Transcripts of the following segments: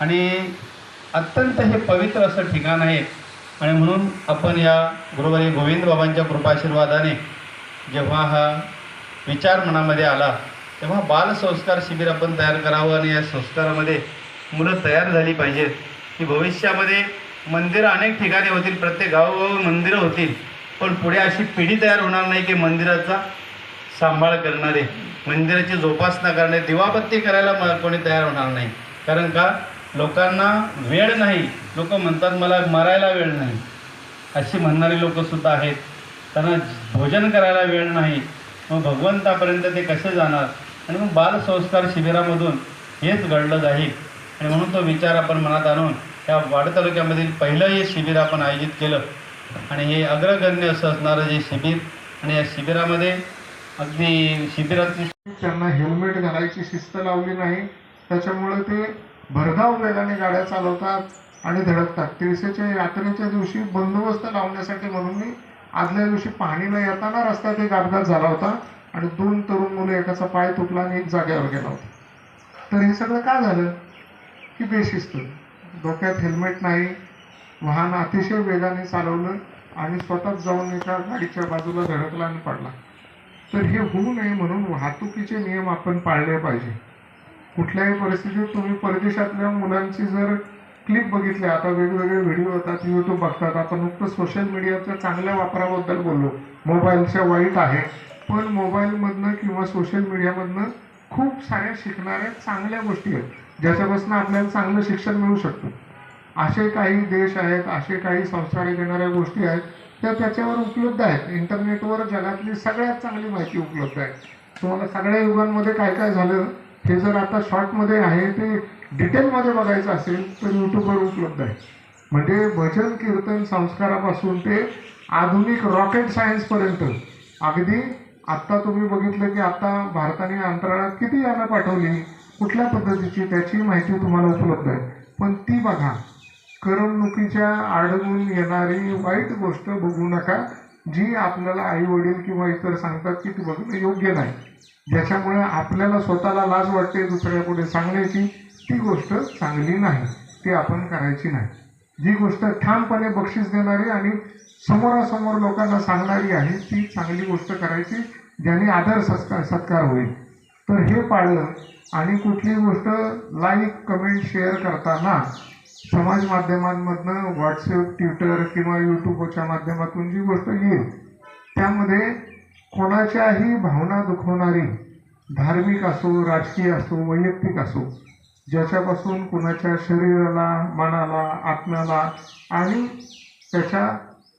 आणि अत्यंत हे पवित्र असं ठिकाण आहे. आणि म्हणून आपण या गुरुवारी गोविंद बाबांच्या कृपाशीर्वादाने जेव्हा हा विचार मनामध्ये आला तेव्हा बालसंस्कार शिबिर आपण तयार करावं आणि या संस्कारामध्ये मुलं तयार झाली पाहिजेत. की भविष्यामध्ये मंदिरं अनेक ठिकाणी होतील प्रत्येक गावोगावी मंदिरं होतील पण पुढे अशी पिढी तयार होणार नाही की मंदिराचा सांभाळ करणारे मंदिराची जोपासना करणारे दिवाबत्ती करायला कोणी तयार होणार नाही. कारण का? लोकांना वेळ नाही. लोक म्हणतात मला मरायला वेळ नाही. अशी म्हणणारी लोकंसुद्धा आहेत. त्यांना भोजन करायला वेळ नाही. मग भगवंतापर्यंत ते कसे जाणार? आणि मग बालसंस्कार शिबिरामधून हेच घडलं जाईल. आणि म्हणून तो विचार आपण मनात आणून या वाड तालुक्यामधील पहिलं हे शिबिर आपण आयोजित केलं. आणि हे अग्रगण्य असं असणारं जे शिबिर आणि या शिबिरामध्ये अगदी शिबिरातली त्यांना हेल्मेट घालायची शिस्त लावली नाही. त्याच्यामुळे ते भरधाव वेगाने गाड्या चालवतात आणि धडकतात. तिळसेच्या यात्रेच्या दिवशी बंदोबस्त लावण्यासाठी म्हणून मी आदल्या दिवशी पाहणीला येताना रस्त्यात एक अपघात झाला होता आणि दोन तरुण मुलं एकाचा पाय तुटला आणि एक जागेवर गेला होता. तर हे सगळं का झालं? की बेशिस्त. डोक्यात हेल्मेट नाही वाहन अतिशय वेगाने चालवलं आणि स्वतःच जाऊन एका गाडीच्या बाजूला धडकला आणि पडला. तर हे होऊ नये म्हणून वाहतुकीचे नियम आपण पाळले पाहिजे. कुठल्याही परिस्थितीत तुम्ही परदेशातल्या मुलांची जर क्लिप बघितल्या आता वेगवेगळे व्हिडिओ येतात यूट्यूब बघतात. आपण नुकतं सोशल मीडियाच्या चांगल्या वापराबद्दल बोललो. मोबाईलच्या वाईट आहे. पण मोबाईलमधनं किंवा सोशल मीडियामधनं खूप साऱ्या शिकणाऱ्या चांगल्या गोष्टी आहेत. ज्याच्यापासून आपल्याला चांगलं शिक्षण मिळू शकतं. असे काही देश आहेत असे काही संस्कारी देणाऱ्या गोष्टी आहेत त्या त्याच्यावर उपलब्ध आहेत. इंटरनेटवर जगातली सगळ्यात चांगली माहिती उपलब्ध आहे. तुम्हाला सगळ्या युगांमध्ये काय काय झालं? हे जर आता शॉर्टमध्ये आहे ते डिटेलमध्ये बघायचं असेल तर यूट्यूबवर उपलब्ध आहे. म्हणजे भजन कीर्तन संस्कारापासून ते आधुनिक रॉकेट सायन्सपर्यंत अगदी आत्ता तुम्ही बघितलं की आत्ता भारताने अंतराळात किती यानं पाठवली? कुठल्या पद्धतीची? त्याची माहिती तुम्हाला उपलब्ध आहे. पण ती बघा. करमणुकीच्या आढळून येणारी वाईट गोष्ट बघू नका. जी आपल्याला आई वडील किंवा इतर सांगतात की ती बघणं योग्य नाही. ज्याच्यामुळे आपल्याला स्वतःला लाज वाटते दुसऱ्यापुढे सांगण्याची ती गोष्ट चांगली नाही. ती आपण करायची नाही. जी गोष्ट ठामपणे बक्षीस देणारी आणि समोरासमोर लोकांना सांगणारी आहे ती चांगली गोष्ट करायची ज्याने आदर सत्कार सत्कार होईल. तर हे पाळलं आणि कुठली गोष्ट लाईक कमेंट शेअर करताना समाज माध्यमांमधनं व्हॉट्सअप ट्विटर किंवा यूट्यूबच्या माध्यमातून जी गोष्ट येईल त्यामध्ये कोणाच्याही भावना दुखवणारी धार्मिक असो राजकीय असो वैयक्तिक असो ज्याच्यापासून कुणाच्या शरीराला मनाला आत्म्याला आणि त्याच्या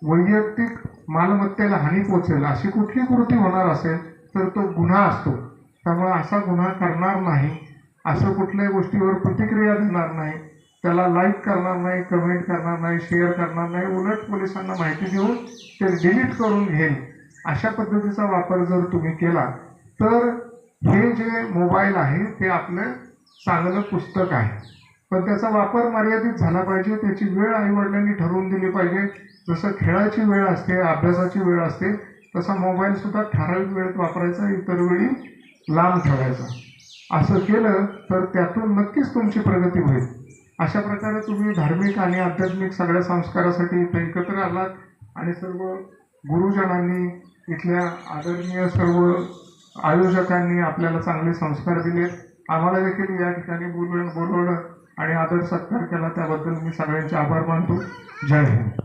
वैयक्तिक मालमत्तेला हानी पोचेल अशी कुठली कृती होणार असेल तर तो गुन्हा असतो. त्यामुळे असा गुन्हा करणार नाही असं कुठल्याही गोष्टीवर प्रतिक्रिया देणार नाही. त्याला लाईक करणार नाही कमेंट करणार नाही शेअर करणार नाही उलट पोलिसांना माहिती देऊन ते डिलीट करून घेईल. अशा पद्धतीचा वापर जर तुम्ही केला तर हे जे मोबाईल आहे ते आपलं चांगलं पुस्तक आहे. पण त्याचा वापर मर्यादित झाला पाहिजे त्याची वेळ आईवडिलांनी ठरवून दिली पाहिजे. जसं खेळाची वेळ असते अभ्यासाची वेळ असते तसा मोबाईलसुद्धा ठराविक वेळेत वापरायचा इतर वेळी लांब ठेवायचा. असं केलं तर त्यातून नक्कीच तुमची प्रगती होईल. अशा प्रकारे तुम्ही धार्मिक आणि आध्यात्मिक सगळ्या संस्कारासाठी इथे एकत्र आलात आणि सर्व गुरुजनांनी इथल्या आदरणीय सर्व आयोजकांनी आपल्याला चांगले संस्कार दिले आम्हाला देखील या ठिकाणी बोलवलं बोलवलं आणि आदर सत्कार केला. त्याबद्दल मी सगळ्यांचे आभार मानतो. जय हिंद.